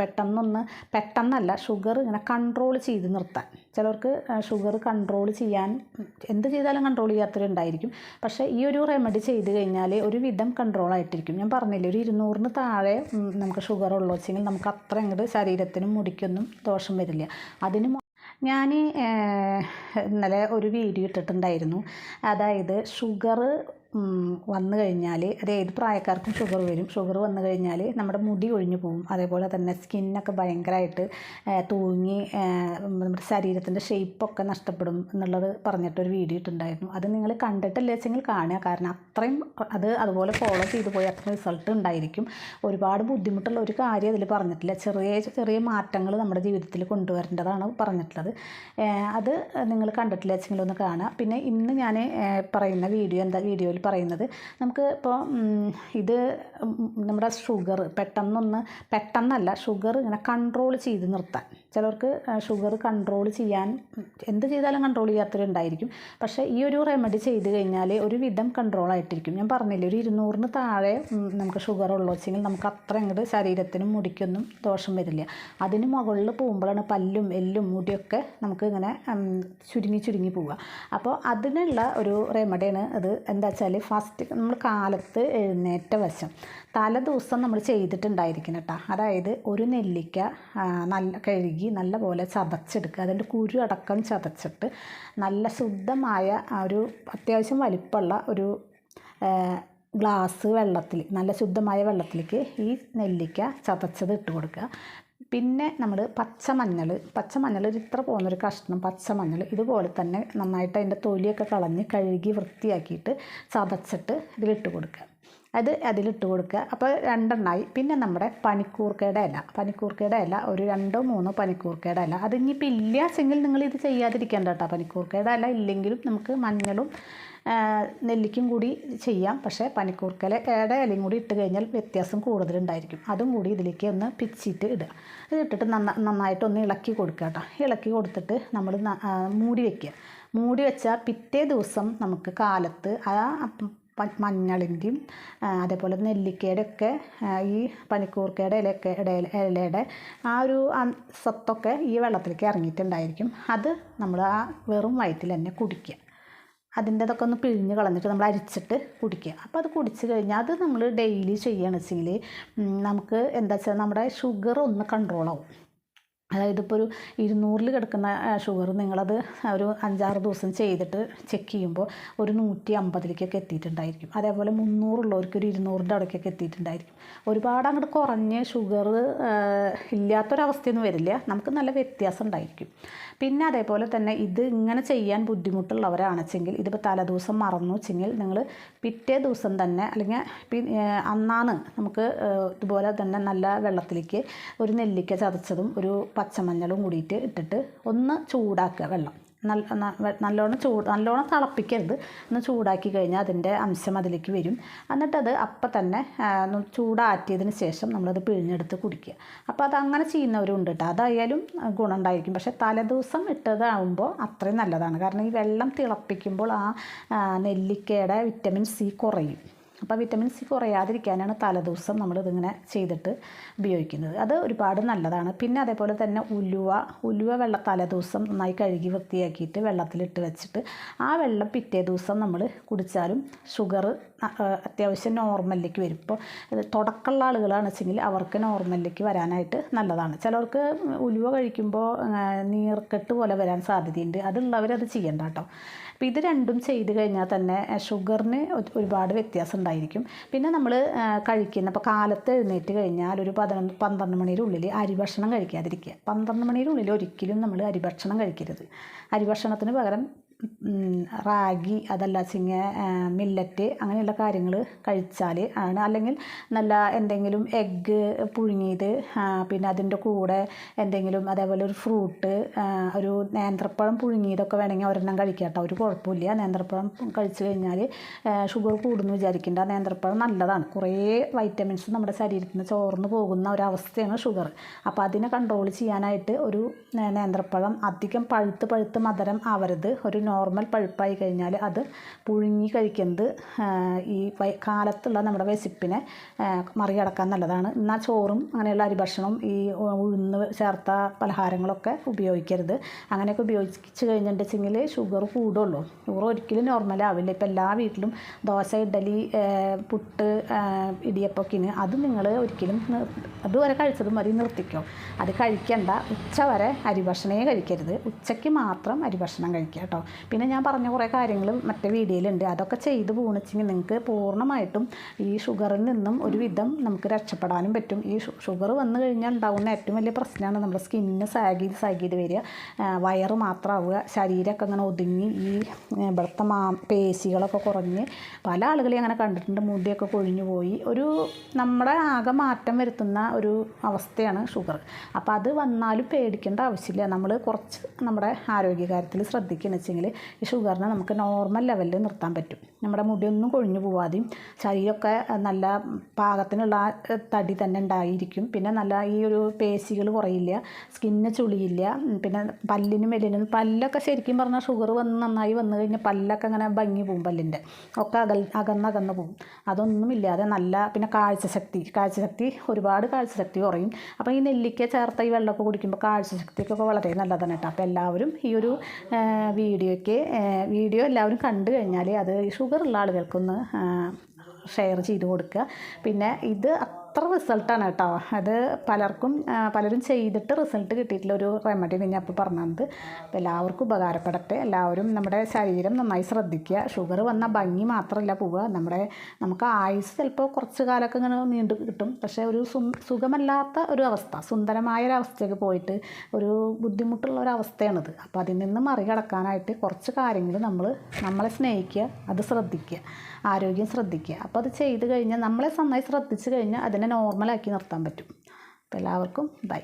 പെട്ടെന്നൊന്ന് പെട്ടെന്നല്ല ഷുഗർ ഇങ്ങനെ കൺട്രോൾ ചെയ്ത് നിർത്താൻ. ചിലർക്ക് ഷുഗർ കൺട്രോൾ ചെയ്യാൻ എന്ത് ചെയ്താലും കൺട്രോൾ ചെയ്യാത്തവരുണ്ടായിരിക്കും പക്ഷേ ഈ ഒരു റെമഡി ചെയ്ത് കഴിഞ്ഞാൽ ഒരു വിധം കൺട്രോൾ ആയിട്ടിരിക്കും. ഞാൻ പറഞ്ഞില്ലേ ഒരു ഇരുന്നൂറിന് താഴെ നമുക്ക് ഷുഗർ ഉള്ളു വെച്ചെങ്കിൽ നമുക്ക് അത്ര അങ്ങോട്ട് ശരീരത്തിനും മുടിക്കൊന്നും ദോഷം വരില്ല. അതിന് ഞാൻ ഇന്നലെ ഒരു വീഡിയോ ഇട്ടിട്ടുണ്ടായിരുന്നു. അതായത് ഷുഗർ വന്നു കഴിഞ്ഞാൽ അത് ഏത് പ്രായക്കാർക്കും ഷുഗർ വരും. ഷുഗർ വന്നു കഴിഞ്ഞാൽ നമ്മുടെ മുടി ഒഴിഞ്ഞു പോകും. അതേപോലെ തന്നെ സ്കിന്നൊക്കെ ഭയങ്കരമായിട്ട് തൂങ്ങി നമ്മുടെ ശരീരത്തിന്റെ ഷേപ്പൊക്കെ നഷ്ടപ്പെടും എന്നുള്ളത് പറഞ്ഞിട്ടൊരു വീഡിയോ ഇട്ടുണ്ടായിരുന്നു. അത് നിങ്ങൾ കണ്ടിട്ടില്ല വെച്ചെങ്കിൽ കാണുക. കാരണം അത്രയും അത് അതുപോലെ ഫോളോ ചെയ്തു പോയി അത്ര റിസൾട്ട് ഉണ്ടായിരിക്കും. ഒരുപാട് ബുദ്ധിമുട്ടുള്ള ഒരു കാര്യം അതിൽ പറഞ്ഞിട്ടില്ല. ചെറിയ ചെറിയ മാറ്റങ്ങൾ നമ്മുടെ ജീവിതത്തിൽ കൊണ്ടുവരേണ്ടതാണ് പറഞ്ഞിട്ടുള്ളത്. അത് നിങ്ങൾ കണ്ടിട്ടില്ല വെച്ചെങ്കിൽ ഒന്ന് കാണുക. പിന്നെ ഇന്ന് ഞാൻ പറയുന്ന വീഡിയോ എന്താ? വീഡിയോയിൽ പറയുന്നത്. നമുക്ക് ഇപ്പോൾ ഇത് നമ്മുടെ ഷുഗർ പെട്ടെന്നൊന്ന് പെട്ടെന്നല്ല ഷുഗർ ഇങ്ങനെ കൺട്രോൾ ചെയ്ത് നിർത്താൻ. ചിലർക്ക് ഷുഗർ കൺട്രോൾ ചെയ്യാൻ എന്ത് ചെയ്താലും കൺട്രോൾ ചെയ്യാത്തവരുണ്ടായിരിക്കും പക്ഷേ ഈ ഒരു റെമഡി ചെയ്ത് കഴിഞ്ഞാൽ ഒരു വിധം കൺട്രോൾ ആയിട്ടിരിക്കും. ഞാൻ പറഞ്ഞില്ലേ ഒരു ഇരുന്നൂറിന് താഴെ നമുക്ക് ഷുഗർ ഉള്ളു വെച്ചെങ്കിൽ നമുക്ക് അത്ര അങ്ങോട്ട് ശരീരത്തിനും മുടിക്കൊന്നും ദോഷം വരില്ല. അതിന് മുകളിൽ പോകുമ്പോഴാണ് പല്ലും എല്ലും മുടിയൊക്കെ നമുക്ക് ഇങ്ങനെ ചുരുങ്ങി ചുരുങ്ങി പോവുക. അപ്പോൾ അതിനുള്ള ഒരു റെമഡിയാണ് അത്. എന്താ വെച്ചാൽ ഫസ്റ്റ് നമ്മൾ കാലത്ത് എഴുന്നേറ്റ വശം. തലേ ദിവസം നമ്മൾ ചെയ്തിട്ടുണ്ടായിരിക്കണം കേട്ടോ. അതായത് ഒരു നെല്ലിക്ക നല്ല കഴുകി നല്ല പോലെ ചതച്ചെടുക്കുക. അതിന്റെ കുരു അടക്കം ചതച്ചിട്ട് നല്ല ശുദ്ധമായ ഒരു അത്യാവശ്യം വലിപ്പമുള്ള ഒരു ഗ്ലാസ് വെള്ളത്തിൽ നല്ല ശുദ്ധമായ വെള്ളത്തിലേക്ക് ഈ നെല്ലിക്ക ചതച്ചത് ഇട്ട് കൊടുക്കുക. പിന്നെ നമ്മൾ പച്ചമഞ്ഞൾ പച്ചമഞ്ഞൾ ഇത്ര പോകുന്നൊരു കഷ്ണം പച്ചമഞ്ഞൾ ഇതുപോലെ തന്നെ നന്നായിട്ട് അതിന്റെ തൊലിയൊക്കെ കളഞ്ഞ് കഴുകി വൃത്തിയാക്കിയിട്ട് ചതച്ചിട്ട് ഇതിലിട്ട് കൊടുക്കുക. അത് അതിലിട്ട് കൊടുക്കുക. അപ്പോൾ രണ്ടെണ്ണമായി പിന്നെ നമ്മുടെ പനിക്കൂർക്കയുടെ ഇല. പനിക്കൂർക്കയുടെ ഇല ഒരു രണ്ടോ മൂന്നോ പനിക്കൂർക്കയുടെ ഇല. അത് ഇനിയിപ്പോൾ ഇല്ലാച്ചെങ്കിൽ നിങ്ങൾ ഇത് ചെയ്യാതിരിക്കേണ്ട കേട്ടോ. പനിക്കൂർക്കയുടെ ഇല ഇല്ലെങ്കിലും നമുക്ക് മഞ്ഞളും നെല്ലിക്കും കൂടി ചെയ്യാം. പക്ഷേ പനിക്കൂർക്കലയുടെ ഇലയും കൂടി ഇട്ട് കഴിഞ്ഞാൽ വ്യത്യാസം കൂടുതലുണ്ടായിരിക്കും. അതും കൂടി ഇതിലേക്ക് ഒന്ന് പിച്ചിട്ട് ഇടുക. ഇട്ടിട്ട് നന്ന നന്നായിട്ടൊന്ന് ഇളക്കി കൊടുക്കുക കേട്ടോ. ഇളക്കി കൊടുത്തിട്ട് നമ്മൾ മൂടി വയ്ക്കുക മൂടി വെച്ചാൽ പിറ്റേ ദിവസം നമുക്ക് കാലത്ത് ആ മഞ്ഞളിന്റെയും അതേപോലെ നെല്ലിക്കയുടെ ഒക്കെ ഈ പനിക്കൂർക്കയുടെ ഇലയൊക്കെ ഇടയിൽ ഇലയുടെ ആ ഒരു സത്തൊക്കെ ഈ വെള്ളത്തിലേക്ക് ഇറങ്ങിയിട്ടുണ്ടായിരിക്കും. അത് നമ്മൾ ആ വെറും വയറ്റിൽ തന്നെ കുടിക്കുക. അതിന്റെ അതൊക്കെ ഒന്ന് പിഴിഞ്ഞ് കളഞ്ഞിട്ട് നമ്മൾ അരിച്ചിട്ട് കുടിക്കുക. അപ്പോൾ അത് കുടിച്ച് കഴിഞ്ഞാൽ അത് നമ്മൾ ഡെയിലി ചെയ്യുകയാണെന്ന് വെച്ചെങ്കിൽ നമുക്ക് എന്താ വെച്ചാൽ നമ്മുടെ ഷുഗർ ഒന്ന് കൺട്രോൾ ആവും. അതായത് ഇപ്പോൾ ഒരു ഇരുന്നൂറിൽ കിടക്കുന്ന ഷുഗർ നിങ്ങളത് ഒരു അഞ്ചാറ് ദിവസം ചെയ്തിട്ട് ചെക്ക് ചെയ്യുമ്പോൾ ഒരു നൂറ്റി അമ്പതിലേക്കൊക്കെ എത്തിയിട്ടുണ്ടായിരിക്കും. അതേപോലെ മുന്നൂറുള്ളവർക്ക് ഒരു ഇരുന്നൂറിന്റെ അവിടേക്കൊക്കെ എത്തിയിട്ടുണ്ടായിരിക്കും. ഒരുപാട് അങ്ങോട്ട് കുറഞ്ഞ് ഷുഗർ ഇല്ലാത്തൊരവസ്ഥയൊന്നും വരില്ല. നമുക്ക് നല്ല വ്യത്യാസം ഉണ്ടായിരിക്കും. പിന്നെ അതേപോലെ തന്നെ ഇത് ഇങ്ങനെ ചെയ്യാൻ ബുദ്ധിമുട്ടുള്ളവരാണെച്ചെങ്കിൽ ഇതിപ്പോൾ തലേദിവസം മറന്നു വെച്ചെങ്കിൽ നിങ്ങൾ പിറ്റേ ദിവസം തന്നെ അല്ലെങ്കിൽ അന്നാണ് നമുക്ക് ഇതുപോലെ തന്നെ നല്ല വെള്ളത്തിലേക്ക് ഒരു നെല്ലിക്ക ചതച്ചതും ഒരു പച്ചമഞ്ഞളും കൂടിയിട്ട് ഇട്ടിട്ട് ഒന്ന് ചൂടാക്കുക വെള്ളം. നല്ല നല്ലോണം ചൂട് നല്ലോണം തിളപ്പിക്കരുത്. ഒന്ന് ചൂടാക്കി കഴിഞ്ഞാൽ അതിന്റെ അംശം അതിലേക്ക് വരും. എന്നിട്ടത് അപ്പം തന്നെ ചൂടാറ്റിയതിന് ശേഷം നമ്മളത് പിഴിഞ്ഞെടുത്ത് കുടിക്കുക. അപ്പോൾ അത് അങ്ങനെ ചെയ്യുന്നവരുണ്ട് കേട്ടോ അതായാലും ഗുണമുണ്ടായിരിക്കും. പക്ഷേ തലേദിവസം ഇട്ടതാകുമ്പോൾ അത്രയും നല്ലതാണ്. കാരണം ഈ വെള്ളം തിളപ്പിക്കുമ്പോൾ ആ, നെല്ലിക്കയുടെ വിറ്റമിൻ സി കുറയും. അപ്പോൾ വിറ്റമിൻ സി കുറയാതിരിക്കാനാണ് തലേദിവസം നമ്മളിതിങ്ങനെ ചെയ്തിട്ട് ഉപയോഗിക്കുന്നത്. അത് ഒരുപാട് നല്ലതാണ്. പിന്നെ അതേപോലെ തന്നെ ഉലുവ ഉലുവ വെള്ള തലേദിവസം നന്നായി കഴുകി വൃത്തിയാക്കിയിട്ട് വെള്ളത്തിലിട്ട് വെച്ചിട്ട് ആ വെള്ളം പിറ്റേ ദിവസം നമ്മൾ കുടിച്ചാലും ഷുഗർ അത്യാവശ്യം നോർമലിലേക്ക് വരും. ഇപ്പോൾ തുടക്കമുള്ള ആളുകളാണ് വെച്ചെങ്കിൽ അവർക്ക് നോർമലിലേക്ക് വരാനായിട്ട് നല്ലതാണ്. ചിലർക്ക് ഉലുവ കഴിക്കുമ്പോൾ നീർക്കെട്ട് പോലെ വരാൻ സാധ്യതയുണ്ട്. അതുള്ളവരത് ചെയ്യണ്ട കേട്ടോ. അപ്പോൾ ഇത് രണ്ടും ചെയ്ത് കഴിഞ്ഞാൽ തന്നെ ഷുഗറിന് ഒരുപാട് വ്യത്യാസം ഉണ്ടായിരിക്കും. പിന്നെ നമ്മൾ കഴിക്കുന്ന ഇപ്പോൾ കാലത്ത് എഴുന്നേറ്റ് കഴിഞ്ഞാൽ ഒരു പതിനൊന്ന് പന്ത്രണ്ട് മണിയുടെ ഉള്ളിൽ അരിഭക്ഷണം കഴിക്കാതിരിക്കുക. പന്ത്രണ്ട് മണിയുടെ ഉള്ളിൽ ഒരിക്കലും നമ്മൾ അരിഭക്ഷണം കഴിക്കരുത്. അരിഭക്ഷണത്തിന് പകരം റാഗി അതല്ല ചിങ്ങ മില്ലറ്റ് അങ്ങനെയുള്ള കാര്യങ്ങൾ കഴിച്ചാൽ ആണ്. അല്ലെങ്കിൽ നല്ല എന്തെങ്കിലും എഗ്ഗ് പുഴുങ്ങിയത് പിന്നെ അതിന്റെ കൂടെ എന്തെങ്കിലും അതേപോലെ ഒരു ഫ്രൂട്ട് ഒരു നേന്ത്രപ്പഴം പുഴുങ്ങിയതൊക്കെ വേണമെങ്കിൽ ഒരെണ്ണം കഴിക്കാം കേട്ടോ. ഒരു കുഴപ്പമില്ല. നേന്ത്രപ്പഴം കഴിച്ചു കഴിഞ്ഞാൽ ഷുഗർ കൂടുന്നു വിചാരിക്കേണ്ട. നേന്ത്രപ്പഴം നല്ലതാണ്. കുറേ വൈറ്റമിൻസ് നമ്മുടെ ശരീരത്തിൽ നിന്ന് ചോർന്നു പോകുന്ന ഒരവസ്ഥയാണ് ഷുഗർ. അപ്പോൾ അതിനെ കൺട്രോൾ ചെയ്യാനായിട്ട് ഒരു നേന്ത്രപ്പഴം അധികം പഴുത്ത് പഴുത്ത് മധുരം ആവരുത്. ഒരു നോർമൽ പഴുപ്പായി കഴിഞ്ഞാൽ അത് പുഴുങ്ങി കഴിക്കുന്നത് ഈ കാലത്തുള്ള നമ്മുടെ വിശപ്പിനെ മറികടക്കാൻ നല്ലതാണ്. എന്നാൽ ചോറും അങ്ങനെയുള്ള അരിഭക്ഷണം ഈ ഉ- ഉഴുന്ന് ചേർത്ത പലഹാരങ്ങളൊക്കെ ഉപയോഗിക്കരുത്. അങ്ങനെയൊക്കെ ഉപയോഗിച്ച് കഴിഞ്ഞിട്ടുണ്ടെങ്കിൽ ഷുഗർ കൂടുള്ളൂ. ഷുഗർ ഒരിക്കലും നോർമൽ ആവില്ല. ഇപ്പം എല്ലാ വീട്ടിലും ദോശ ഇഡലി പുട്ട് ഇടിയപ്പൊക്കിന് അത് നിങ്ങൾ ഒരിക്കലും അതുവരെ കഴിച്ചത് മതി നിർത്തിക്കോ. അത് കഴിക്കണ്ട. ഉച്ച വരെ അരിഭക്ഷണമേ കഴിക്കരുത്. ഉച്ചയ്ക്ക് മാത്രം അരിഭക്ഷണം കഴിക്കുക കേട്ടോ. പിന്നെ ഞാൻ പറഞ്ഞ കുറേ കാര്യങ്ങൾ മറ്റേ വീഡിയോയിലുണ്ട്. അതൊക്കെ ചെയ്ത് പോണിച്ചെങ്കിൽ നിങ്ങൾക്ക് പൂർണമായിട്ടും ഈ ഷുഗറിൽ നിന്നും ഒരുവിധം നമുക്ക് രക്ഷപ്പെടാനും പറ്റും. ഈ ഷുഗർ വന്നു കഴിഞ്ഞാൽ ഉണ്ടാകുന്ന ഏറ്റവും വലിയ പ്രശ്നമാണ് നമ്മുടെ സ്കിന്നിന് സാഗി സാഗീത് വരിക. വയറ് മാത്രമാവുക ശരീരമൊക്കെ അങ്ങനെ ഒതുങ്ങി ഈ ഇവിടുത്തെ മാ പേശികളൊക്കെ കുറഞ്ഞ് പല ആളുകളെയും അങ്ങനെ കണ്ടിട്ടുണ്ട്. മുടിയൊക്കെ കൊഴിഞ്ഞു പോയി. ഒരു നമ്മുടെ ആകെ മാറ്റം വരുത്തുന്ന ഒരു അവസ്ഥയാണ് ഷുഗർ. അപ്പോൾ അത് വന്നാലും പേടിക്കേണ്ട ആവശ്യമില്ല. നമ്മൾ കുറച്ച് നമ്മുടെ ആരോഗ്യകാര്യത്തിൽ ശ്രദ്ധിക്കുകയെന്ന് വെച്ചെങ്കിൽ ഈ ഷുഗറിനെ നമുക്ക് നോർമൽ ലെവലിൽ നിർത്താൻ പറ്റും. നമ്മുടെ മുടിയൊന്നും കൊഴിഞ്ഞു പോവാതെയും ശരീരമൊക്കെ നല്ല പാകത്തിനുള്ള തടി തന്നെ ഉണ്ടായിരിക്കും. പിന്നെ നല്ല ഈ ഒരു പേശികൾ കുറയില്ല സ്കിന്ന് ചുളിയില്ല പിന്നെ പല്ലിനും എല്ലിനും പല്ലൊക്കെ ശരിക്കും പറഞ്ഞാൽ ഷുഗർ വന്ന് നന്നായി വന്നു കഴിഞ്ഞാൽ പല്ലൊക്കെ അങ്ങനെ ഭംഗി പോവും പല്ലിന്റെ. ഒക്കെ അകൽ അകന്നകന്ന് പോവും. അതൊന്നുമില്ലാതെ നല്ല പിന്നെ കാഴ്ചശക്തി കാഴ്ചശക്തി ഒരുപാട് കാഴ്ചശക്തി കുറയും. അപ്പോൾ ഈ നെല്ലിക്ക ചേർത്ത ഈ വെള്ളമൊക്കെ കുടിക്കുമ്പോൾ കാഴ്ചശക്തിക്കൊക്കെ വളരെ നല്ലതാണ് കേട്ടോ. അപ്പോൾ എല്ലാവരും ഈ ഒരു ആ, വീഡിയോയ്ക്ക് വീഡിയോ എല്ലാവരും കണ്ടു കഴിഞ്ഞാൽ അത് ഷുഗർ ഉള്ള ആളുകൾക്കൊന്ന് ഷെയർ ചെയ്ത് കൊടുക്കുക. പിന്നെ ഇത് അത്ര റിസൾട്ടാണ് കേട്ടോ. അത് പലർക്കും പലരും ചെയ്തിട്ട് റിസൾട്ട് കിട്ടിയിട്ടുള്ള ഒരു റെമഡി ഞാൻ അപ്പോൾ പറഞ്ഞത്. അപ്പോൾ എല്ലാവർക്കും ഉപകാരപ്പെടട്ടെ. എല്ലാവരും നമ്മുടെ ശരീരം നന്നായി ശ്രദ്ധിക്കുക. ഷുഗർ വന്ന ഭംഗി മാത്രമല്ല പോവുക. നമ്മുടെ നമുക്ക് ആയുസ് ചിലപ്പോൾ കുറച്ച് കാലമൊക്കെ ഇങ്ങനെ നീണ്ടു കിട്ടും. പക്ഷേ ഒരു സുഖമല്ലാത്ത ഒരു അവസ്ഥ സുന്ദരമായ ഒരു അവസ്ഥയ്ക്ക് പോയിട്ട് ഒരു ബുദ്ധിമുട്ടുള്ള ഒരു അവസ്ഥയാണിത് അപ്പോൾ അതിൽ നിന്ന് മറികടക്കാനായിട്ട് കുറച്ച് കാര്യങ്ങൾ നമ്മൾ നമ്മളെ സ്നേഹിക്കുക അത് ശ്രദ്ധിക്കുക ആരോഗ്യം ശ്രദ്ധിക്കുക. അപ്പോൾ അത് ചെയ്ത് കഴിഞ്ഞാൽ നമ്മളെ നന്നായി ശ്രദ്ധിച്ച് കഴിഞ്ഞാൽ അതിനെ നോർമലാക്കി നിർത്താൻ പറ്റും. അപ്പോൾ എല്ലാവർക്കും ബൈ